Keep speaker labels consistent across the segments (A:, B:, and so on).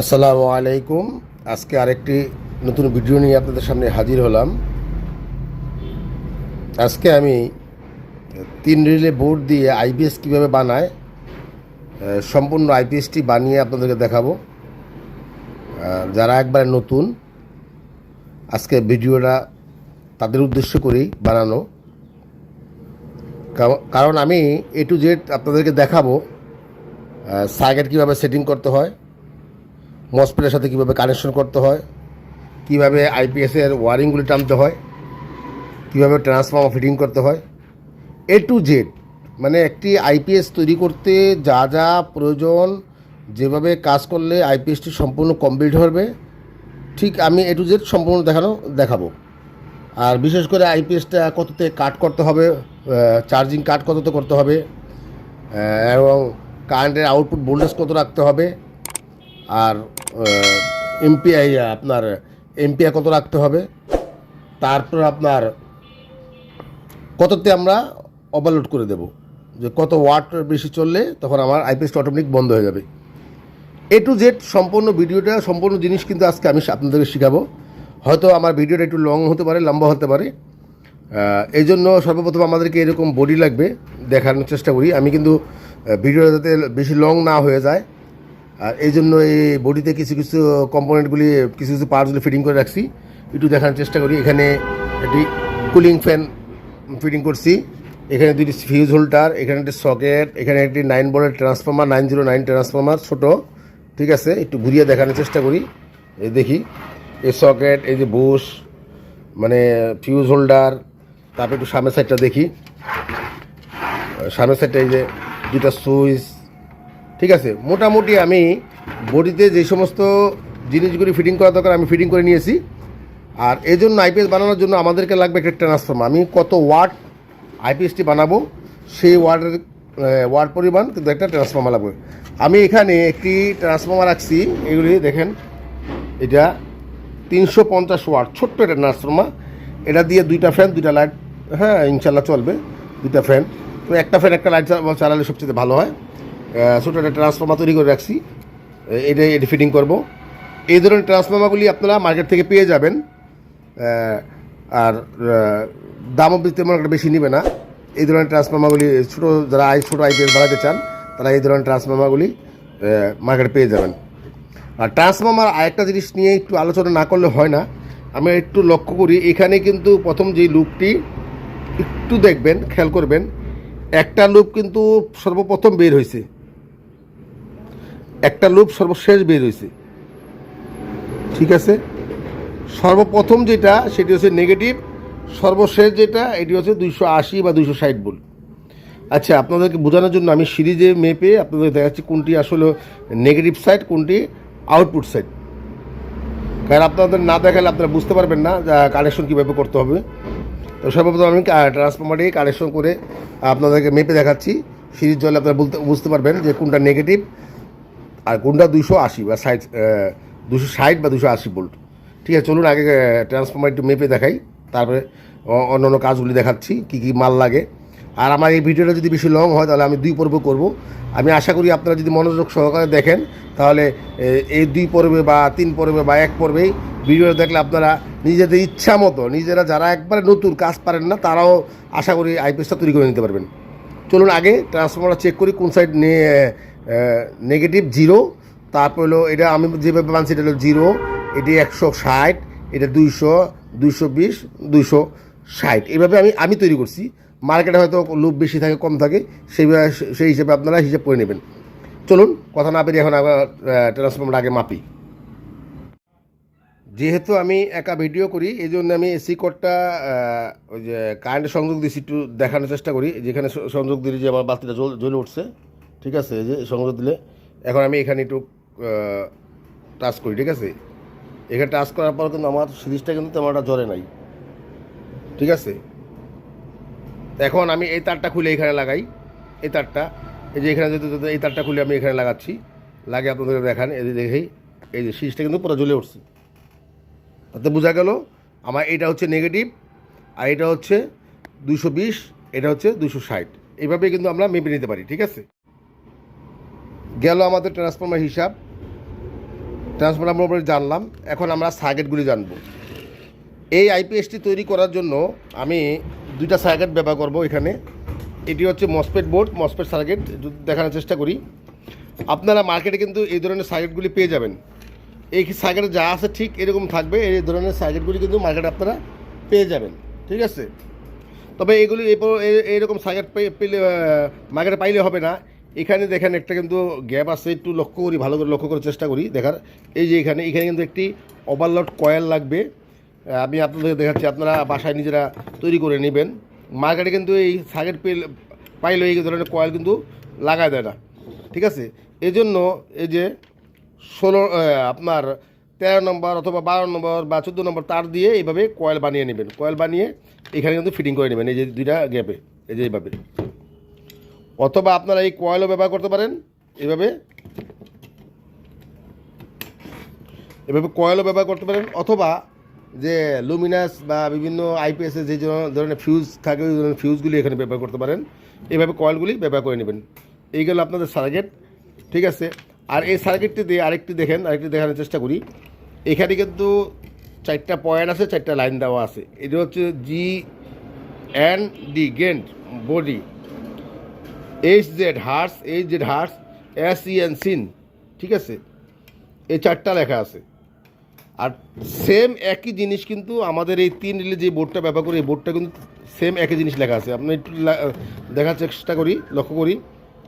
A: আসসালামু আলাইকুম। আজকে আরেকটি নতুন ভিডিও নিয়ে আপনাদের সামনে হাজির হলাম। আজকে আমি তিন রিলে বোর্ড দিয়ে আইপিএস কীভাবে বানায় সম্পূর্ণ আইপিএসটি বানিয়ে আপনাদেরকে দেখাবো। যারা একবারে নতুন, আজকে ভিডিওটা তাদের উদ্দেশ্য করেই বানানো। কারণ আমি এ টু জেড আপনাদেরকে দেখাবো সার্কিট কীভাবে সেটিং করতে হয়। মসপেটের সাথে কীভাবে কানেকশন করতে হয়, কীভাবে আইপিএসের ওয়ারিংগুলি টানতে হয়, কীভাবে ট্রান্সফর্মার ফিটিং করতে হয় এ টু জেড মানে একটি আইপিএস তৈরি করতে যা যা প্রয়োজন, যেভাবে কাজ করলে আইপিএসটি সম্পূর্ণ কমপ্লিট হবে, ঠিক আমি এ টু জেড সম্পূর্ণ দেখানো, দেখাবো। আর বিশেষ করে আইপিএসটা কততে কাট করতে হবে চার্জিং কাট কততে করতে হবে এবং কারেন্টের আউটপুট ভোল্টেজ কত রাখতে হবে, আর এমপিআই আপনার এমপিআই কত রাখতে হবে? তারপর আপনার, কততে আমরা ওভারলোড করে দেব? যে কত ওয়াট বেশি চললে তখন আমার আইপিএসটা অটোমেটিক বন্ধ হয়ে যাবে। এ টু জেড সম্পূর্ণ ভিডিওটা, সম্পূর্ণ জিনিস কিন্তু আজকে আমি আপনাদেরকে শেখাবো। হয়তো আমার ভিডিওটা একটু লং হতে পারে, লম্বা হতে পারে। এই জন্য সর্বপ্রথম আমাদেরকে এরকম বডি লাগবে, দেখানোর চেষ্টা করি। আমি কিন্তু ভিডিওটা যাতে বেশি লং না হয়ে যায়। আর এই জন্য এই বডিতে কিছু কিছু কম্পোনেন্টগুলি, কিছু কিছু পার্টসগুলি ফিটিং করে রাখছি। একটু দেখানোর চেষ্টা করি। এখানে একটি কুলিং ফ্যান ফিটিং করছি। এখানে দুটি ফিউজ হোল্ডার এখানে একটি সকেট এখানে একটি নাইন বোর্ডের transformer nine zero nine transformer ছোটো। ঠিক আছে? একটু ঘুরিয়ে দেখানোর চেষ্টা করি। এই দেখি। এই সকেট এই যে বুশ মানে ফিউজ হোল্ডার তারপর একটু সামনের সাইডটা দেখি। সামনের সাইডটা এই যে দুটা সুইচ ঠিক আছে, মোটামুটি আমি বডিতে যে সমস্ত জিনিসগুলি ফিটিং করা দরকার আমি ফিটিং করে নিয়েছি। আর এই জন্য আইপিএস বানানোর জন্য আমাদেরকে লাগবে একটা ট্রান্সফর্মার আমি কত ওয়াট আইপিএসটি বানাবো, সেই ওয়ার্ডের ওয়ার্ড পরিমাণ কিন্তু একটা ট্রান্সফর্মার লাগবে। আমি এখানে একটি ট্রান্সফর্মার রাখছি, এগুলি দেখেন, এটা তিনশো পঞ্চাশ ওয়াট ছোট্ট একটা ট্রান্সফর্মার এটা দিয়ে দুইটা ফ্যান দুইটা লাইট হ্যাঁ ইনশাল্লাহ চলবে, দুইটা ফ্যান তো একটা ফ্যান একটা লাইট চালালে সবচেয়ে ভালো হয়। ছোটো একটা ট্রান্সফর্মার তৈরি করে রাখছি। এটা এটি ফিটিং করব। এই ধরনের ট্রান্সফর্মারগুলি আপনারা মার্কেট থেকে পেয়ে যাবেন। আর দামও তেমন একটা বেশি নেবে না। এই ধরনের ট্রান্সফর্মারগুলি ছোটো, যারা আই, ছোটো আইপিএস বাড়াতে চান, তারা এই ধরনের ট্রান্সফর্মারগুলি মার্কেটে পেয়ে যাবেন। আর ট্রান্সফর্মার আরেকটা জিনিস নিয়ে একটু আলোচনা না করলে হয় না। আমি একটু লক্ষ্য করি, এখানে কিন্তু প্রথম যে লুপটি, একটু দেখবেন, খেয়াল করবেন, একটা লুপ কিন্তু সর্বপ্রথম বের হয়েছে একটা লুপ সর্বশেষ বের হয়েছে ঠিক আছে? সর্বপ্রথম যেটা, সেটি হচ্ছে নেগেটিভ সর্বশেষ যেটা, এটি হচ্ছে দুইশো আশি বা দুইশো ষাট বল আচ্ছা আপনাদেরকে বোঝানোর জন্য আমি সিরিজে মেপে আপনাদের দেখাচ্ছি কোনটি আসলে নেগেটিভ সাইড কোনটি আউটপুট সাইড কারণ আপনাদের না দেখালে আপনারা বুঝতে পারবেন না কানেকশন কীভাবে করতে হবে। তো সর্বপ্রথম আমি ট্রান্সফর্মারটি কানেকশন করে আপনাদেরকে মেপে দেখাচ্ছি। সিরিজ জলে আপনারা বুঝতে পারবেন যে কোনটা নেগেটিভ আর কোনটা দুশো আশি বা ষাট দুশো ষাট বা দুশো আশি বোল্ট। ঠিক আছে, চলুন আগে ট্রান্সফর্মার একটু মেপে দেখাই, তারপরে অন্য অন্য কাজগুলি দেখাচ্ছি, কী কী মাল লাগে। আর আমার এই ভিডিওটা যদি বেশি লং হয়, তাহলে আমি দুই পর্ব করব। আমি আশা করি আপনারা যদি মনোযোগ সহকারে দেখেন, তাহলে এই দুই পর্বে বা তিন পর্বে বা এক পর্বেই ভিডিওটা দেখলে আপনারা নিজেদের ইচ্ছা মতো, নিজেরা যারা একবারে নতুন কাজ পারেন না, তারাও আশা করি আইপিএসটা তৈরি করে নিতে পারবেন। চলুন আগে ট্রান্সফর্মারটা চেক করি, কোন সাইড নেগেটিভ জিরো তারপর হলো এটা আমি যেভাবে মানছি এটা হলো জিরো এটি একশো ষাট, এটা দুইশো দুইশো বিশ, দুইশো ষাট। এইভাবে আমি আমি তৈরি করছি। মার্কেটে হয়তো লোভ বেশি থাকে, কম থাকে, সেইভাবে, সেই হিসেবে আপনারা হিসেব করে নেবেন। চলুন, কথা না পেরিয়ে এখন আমরা ট্রান্সফর্মারটা আগে মাপি। যেহেতু আমি একা ভিডিও করি এই জন্য আমি এসি কোডটা ওই যে কারেন্টের সংযোগ দিয়েছি একটু দেখানোর চেষ্টা করি। যেখানে সংযোগ দিলে যে আমার বাতিটা জ্বলে উঠছে। ঠিক আছে যে সংযোগ দিলে। এখন আমি এখানে একটু টাচ করি, ঠিক আছে? এখানে টাচ করার পর কিন্তু আমার সিরিজটা কিন্তু তেমন একটা জ্বলে নাই। ঠিক আছে? এখন আমি এই তারটা খুলে এখানে লাগাই, এই তারটা। এই যে এখানে যদি এই তারটা খুলে আমি এখানে লাগাচ্ছি লাগে আপনাদের দেখান, এই যে দেখেই, এই যে সিরিজটা কিন্তু পুরো জ্বলে উঠছে। তাতে বোঝা গেল, আমার এটা হচ্ছে নেগেটিভ আর এটা হচ্ছে দুশো বিশ, এটা হচ্ছে দুশো ষাট। এইভাবে কিন্তু আমরা মেপে নিতে পারি, ঠিক আছে? গেল আমাদের ট্রান্সফর্মার হিসাব। ট্রান্সফর্মার জানলাম। এখন আমরা সার্কিটগুলি জানব। এই আইপিএসটি তৈরি করার জন্য আমি দুইটা সার্কিট ব্যবহার করব এখানে। এটি হচ্ছে মসপেট বোর্ড মসপেট সার্কিট দেখানোর চেষ্টা করি। আপনারা মার্কেটে কিন্তু এই ধরনের সার্কিটগুলি পেয়ে যাবেন। এই সার্কিটে যা আছে ঠিক এরকম থাকবে, এই ধরনের সার্কিটগুলি কিন্তু মার্কেটে আপনারা পেয়ে যাবেন। ঠিক আছে? তবে এগুলি এরপর- এ- এইরকম সার্কিট পেলে মার্কেটে পাইলে হবে না। এখানে দেখেন একটা কিন্তু গ্যাপ আছে, একটু লক্ষ্য করি, ভালো করে লক্ষ্য করার চেষ্টা করি। দেখার, এই যে এখানে এখানে কিন্তু একটি ওভারলোড কয়েল লাগবে। আমি আপনাদেরকে দেখাচ্ছি, আপনারা বাসায় নিজেরা তৈরি করে নেবেন। মার্কেটে কিন্তু এই সার্কিট পেল, পাইলে এই ধরনের কয়েল কিন্তু লাগায় দেয় না। ঠিক আছে? এই জন্য এই যে ষোলো আপনার তেরো নম্বর অথবা বারো নম্বর বা চোদ্দ নম্বর তার দিয়ে এইভাবে কয়েল বানিয়ে নেবেন। কয়েল বানিয়ে এখানে কিন্তু ফিটিং করে নেবেন, এই যে দুইটা গ্যাপে এই যে এইভাবে। অথবা আপনারা এই কয়েলও ব্যবহার করতে পারেন, এভাবে। এভাবে কয়েলও ব্যবহার করতে পারেন, অথবা যে লুমিনাস বা বিভিন্ন আইপিএসের যে ধরনের ফিউজ থাকে, ওই ধরনের ফিউজগুলি এখানে ব্যবহার করতে পারেন। এইভাবে কয়েলগুলি ব্যবহার করে নেবেন। এই গেল আপনাদের সার্কিট, ঠিক আছে? আর এই সার্কিটটি দিয়ে আরেকটি দেখেন, আরেকটি দেখানোর চেষ্টা করি। এখানে কিন্তু চারটা পয়েন্ট আছে, চারটা লাইন দেওয়া আছে। এটা হচ্ছে G and D গেন্ট body H Z hertz H Z hertz S E N scene ঠিক আছে? এই চারটা লেখা আছে। আর সেম একই জিনিস কিন্তু আমাদের এই তিন রিলে যে বোর্ডটা ব্যবহার করি, এই বোর্ডটা কিন্তু সেম একই জিনিস লেখা আছে। আপনি একটু দেখার চেষ্টা করি, লক্ষ্য করি।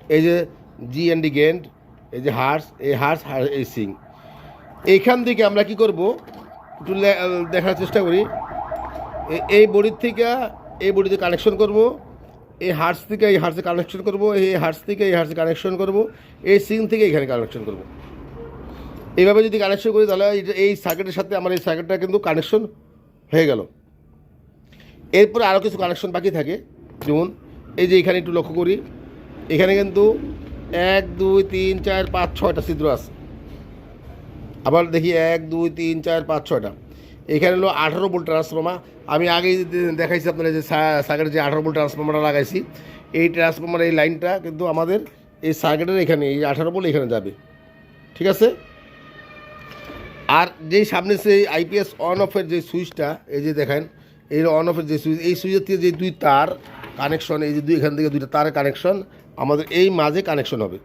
A: এই যে জি এন ডি গেন্ড এই যে হার্স এই হার্স হার- এই সিং এইখান থেকে আমরা কি করব? একটু দেখার চেষ্টা করি। এই বডির থেকে, এই বডিতে কানেকশন করব। এই হার্স থেকে এই হার্সে কানেকশন করব, এই হার্স থেকে এই হার্সে কানেকশন করব, এই সিং থেকে এখানে কানেকশন করব। এইভাবে যদি কানেকশন করি তাহলে এই- সার্কিটের সাথে আমার এই সার্কিটটা কিন্তু কানেকশন হয়ে গেল। এরপরে আরও কিছু কানেকশন বাকি থাকে, যেমন এই যে এখানে একটু লক্ষ্য করি, এখানে কিন্তু এক, দুই, তিন, চার, পাঁচ, ছয়টা ছিদ্র আছে। আবার দেখি এক, দুই, তিন, চার, পাঁচ, ছয়টা। এখানে হলো আঠারো বোল্ট ট্রান্সফর্মার আমি আগেই দেখাইছি আপনারা যে সার্কিটের যে আঠারো বোল্ট ট্রান্সফর্মারটা লাগাইছি, এই ট্রান্সফর্মার এই লাইনটা কিন্তু আমাদের এই সার্কিটের এখানে, এই আঠারো বোল্ট এখানে যাবে। ঠিক আছে? আর যেই সামনে সেই আইপিএস অন অফের যে সুইচটা এই যে দেখেন, এই অন অফের যে সুইচ এই সুইচের থেকে যে দুই তার কানেকশন এই যে দুই এখান থেকে দুইটা তারের কানেকশন আমাদের এই মাঝে কানেকশন হবে।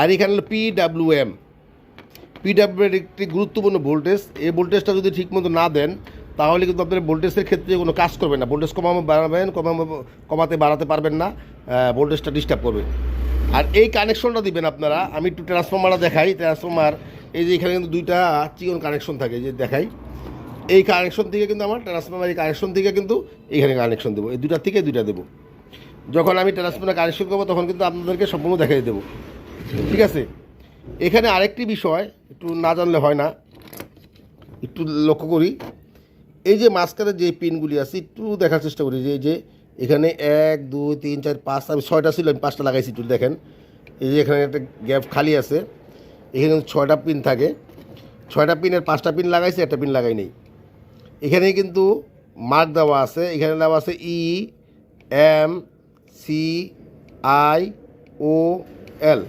A: আর এখানে হলো পিডাব্লিউ এম পিডাব্লিউ এর একটি গুরুত্বপূর্ণ ভোল্টেজ এই ভোল্টেজটা যদি ঠিকমতো না দেন, তাহলে কিন্তু আপনার ভোল্টেজের ক্ষেত্রে কোনো কাজ করবে না। ভোল্টেজ কমানো বাড়াবেন কমানো কমাতে, বাড়াতে পারবেন না ভোল্টেজটা ডিস্টার্ব করবে। আর এই কানেকশনটা দিবেন আপনারা, আমি একটু ট্রান্সফর্মারটা দেখাই। ট্রান্সফর্মার এই যে এখানে কিন্তু দুইটা চিকন কানেকশন থাকে যে দেখাই। এই কানেকশন থেকে কিন্তু আমার ট্রান্সফর্মার এই কানেকশন থেকে কিন্তু এখানে কানেকশন দেবো। এই দুটা থেকে দুইটা দেবো। যখন আমি ট্রান্সফর্মার কানেকশন করব, তখন কিন্তু আপনাদেরকে সম্পূর্ণ দেখাই দেবো। ঠিক আছে? এখানে আরেকটি বিষয়, একটু না জানলে হয় না, একটু লক্ষ্য করি। এই যে মাঝখানে যে পিনগুলি আছে, একটু দেখার চেষ্টা করি, যে যে এখানে এক, দুই, তিন, চার, পাঁচ, আমি ছয়টা ছিল, আমি পাঁচটা লাগাইছি একটু দেখেন। এই যে এখানে একটা গ্যাপ খালি আছে, এখানে ছয়টা পিন থাকে। ছয়টা পিনের পাঁচটা পিন লাগাইছি, একটা পিন লাগাই নেই। এখানে কিন্তু মার্ক দেওয়া আছে, এখানে দেওয়া আছে E M C I O L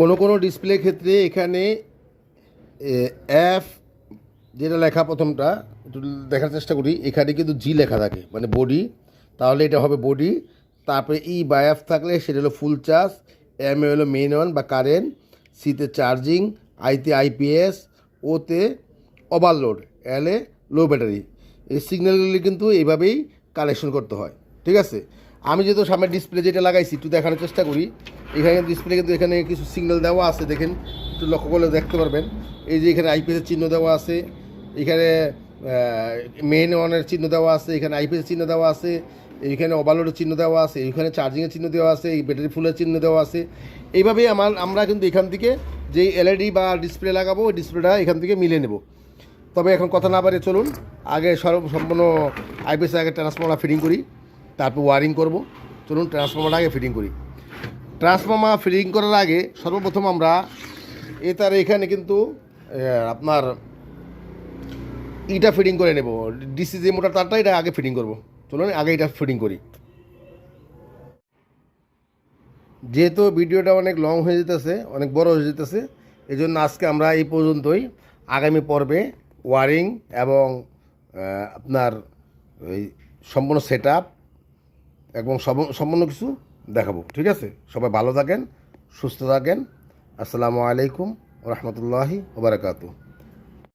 A: কোনো কোনো ডিসপ্লে ক্ষেত্রে এখানে অ্যাফ যেটা লেখা প্রথমটা, একটু দেখার চেষ্টা করি, এখানে কিন্তু জি লেখা থাকে মানে বডি তাহলে এটা হবে বডি তারপরে ই বা এফ থাকলে সেটা হলো ফুল চার্জ এম এ হলো মেইন ওয়ান বা কারেন্ট সিতে চার্জিং আইতে আইপিএস ওতে ওভারলোড এলে লো ব্যাটারি এই সিগন্যালগুলি কিন্তু এইভাবেই কালেকশন করতে হয়, ঠিক আছে? আমি যেহেতু সামনে ডিসপ্লে যেটা লাগাইছি, একটু দেখানোর চেষ্টা করি। এখানে ডিসপ্লে কিন্তু এখানে কিছু সিগন্যাল দেওয়া আছে, দেখেন, একটু লক্ষ্য করলে দেখতে পারবেন। এই যে এখানে আইপিএসের চিহ্ন দেওয়া আছে, এখানে মেইন ওয়ানের চিহ্ন দেওয়া আছে, এখানে আইপিএসের চিহ্ন দেওয়া আছে এইখানে ওভারলোডের চিহ্ন দেওয়া আছে এইখানে চার্জিংয়ের চিহ্ন দেওয়া আছে, এই ব্যাটারি ফুলের চিহ্ন দেওয়া আছে। এইভাবেই আমার, আমরা কিন্তু এখান থেকে যেই এলইডি বা ডিসপ্লে লাগাবো, ওই ডিসপ্লেটা এখান থেকে মিলে নেব। তবে এখন কথা না পারে চলুন, আগে সর্ব সম্পূর্ণ আইপিএস আগে ট্রান্সফর্মার ফিটিং করি, তারপর ওয়ারিং করব। চলুন ট্রান্সফর্মারটা আগে ফিটিং করি। ট্রান্সফর্মার ফিলিং করার আগে সর্বপ্রথম আমরা এ তার এখানে কিন্তু আপনার ইটা ফিটিং করে নেব। ডিসি যে মোটা তারটা, এটা আগে ফিটিং করব। চলুন, আগে এটা ফিটিং করি। যেহেতু ভিডিওটা অনেক লং হয়ে যেতেছে, অনেক বড় হয়ে যেতেছে এই জন্য আজকে আমরা এই পর্যন্তই। আগামী পর্বে ওয়ারিং এবং আপনার ওই সম্পূর্ণ সেট আপ এবং সম্পূর্ণ কিছু দেখাবো ঠিক আছে? সবাই ভালো থাকেন সুস্থ থাকেন। আসসালামু আলাইকুম রহমতুল্লাহি ওবরাকাতু